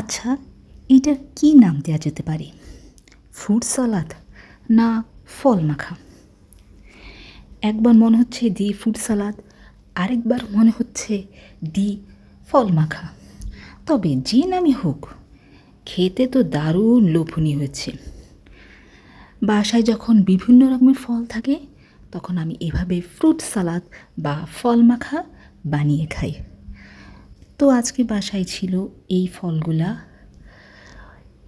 আচ্ছা এটার কী নাম দেওয়া যেতে পারে? ফ্রুট সালাদ না ফল মাখা? একবার মনে হচ্ছে দি ফ্রুট সালাদ, আরেকবার মনে হচ্ছে দি ফল মাখা। তবে যে নামই হোক, খেতে তো দারুণ লোভনীয় হয়েছে। বাসায় যখন বিভিন্ন রকমের ফল থাকে, তখন আমি এভাবে ফ্রুট সালাদ বা ফল মাখা বানিয়ে খাই। তো আজকে বাসায় ছিল এই ফলগুলা।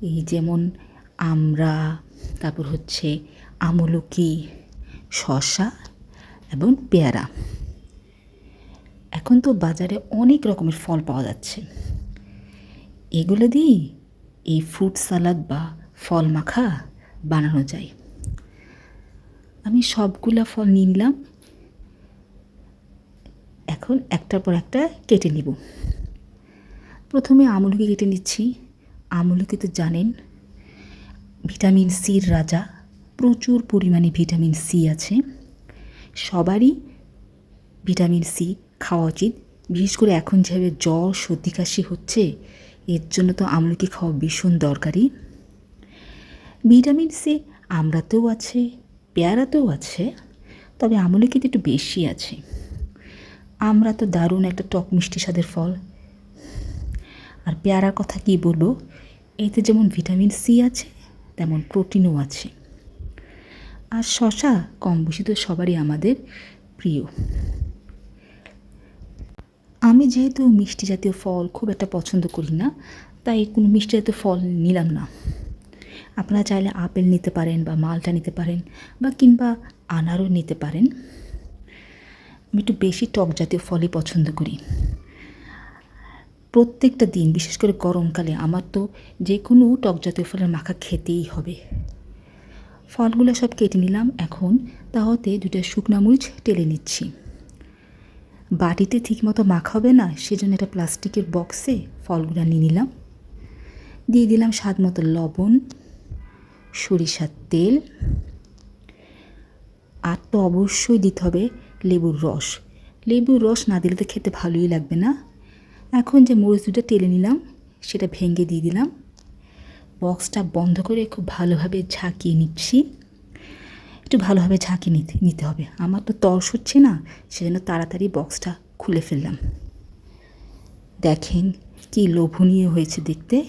এই যেমন আমরা, তারপর হচ্ছে আমলকি, শসা এবং পেয়ারা। এখন তো বাজারে অনেক রকমের ফল পাওয়া যাচ্ছে। এগুলো দিয়েই এই ফ্রুট সালাদ বা ফল মাখা বানানো যায়। আমি সবগুলা ফল নিয়ে নিলাম। এখন একটার পর একটা কেটে নিব। প্রথমে আমলকি কেটে নিচ্ছি। আমলকি তো জানেন, ভিটামিন সির রাজা, প্রচুর পরিমাণে ভিটামিন সি আছে। সবারই ভিটামিন সি খাওয়া উচিত। বিশেষ করে এখন যেভাবে জ্বর, সর্দি, কাশি হচ্ছে, এর জন্য তো আমলকি খাওয়া ভীষণ দরকারি। ভিটামিন সি আমরাতেও আছে, পেয়ারাতেও আছে, তবে আমলকিতে একটু বেশি আছে। আমরা তো দারুণ একটা টক মিষ্টি স্বাদের ফল। আর পেয়ারার কথা কি বলব? এতে যেমন ভিটামিন সি আছে, তেমন প্রোটিনও আছে। আর শশা কম বেশি তো সবারই আমাদের প্রিয়। আমি যেহেতু মিষ্টি জাতীয় ফল খুব একটা পছন্দ করি না, তাই কোনো মিষ্টি জাতীয় ফল নিলাম না। আপনারা চাইলে আপেল নিতে পারেন বা মালটা নিতে পারেন বা কিংবা আনারও নিতে পারেন। আমি একটু বেশি টক জাতীয় ফলই পছন্দ করি। প্রত্যেকটা দিন, বিশেষ করে গরমকালে, আমার তো যে কোনো টক জাতীয় ফলের মাখা খেতেই হবে। ফলগুলো সব কেটে নিলাম, এখন তাহতে দুটো শুকনা মরিচ টেলে নিচ্ছি। বাটিতে ঠিকমতো মাখা হবে না, সেজন্য একটা প্লাস্টিকের বক্সে ফলগুলো নিয়ে নিলাম। দিয়ে দিলাম স্বাদ মতো লবণ, সরিষার তেল। আর তো অবশ্যই দিতে হবে লেবুর রস। লেবুর রস না দিলে তো খেতে ভালোই লাগবে না। এখন যে মরিচ দুটো টেলে নিলাম, সেটা ভেঙে দিয়ে দিলাম। বক্সটা বন্ধ করে খুব ভালোভাবে ঝাঁকিয়ে নিচ্ছি। একটু ভালোভাবে ঝাঁকিয়ে নিতে নিতে হবে। আমার তো তর্স হচ্ছে না, সেজন্য তাড়াতাড়ি বক্সটা খুলে ফেললাম। দেখেন কি লোভনীয় হয়েছে দেখতে।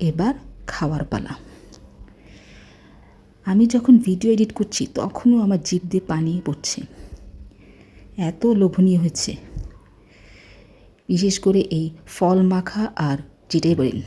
এবার খাওয়ার পালা। আমি যখন ভিডিও এডিট করছি, তখনও আমার জিভ দিয়ে পানি পড়ছে। এত লোভনীয় হয়েছে। বিশেষ করে এই ফল মাখা আর যেটাই বলেন।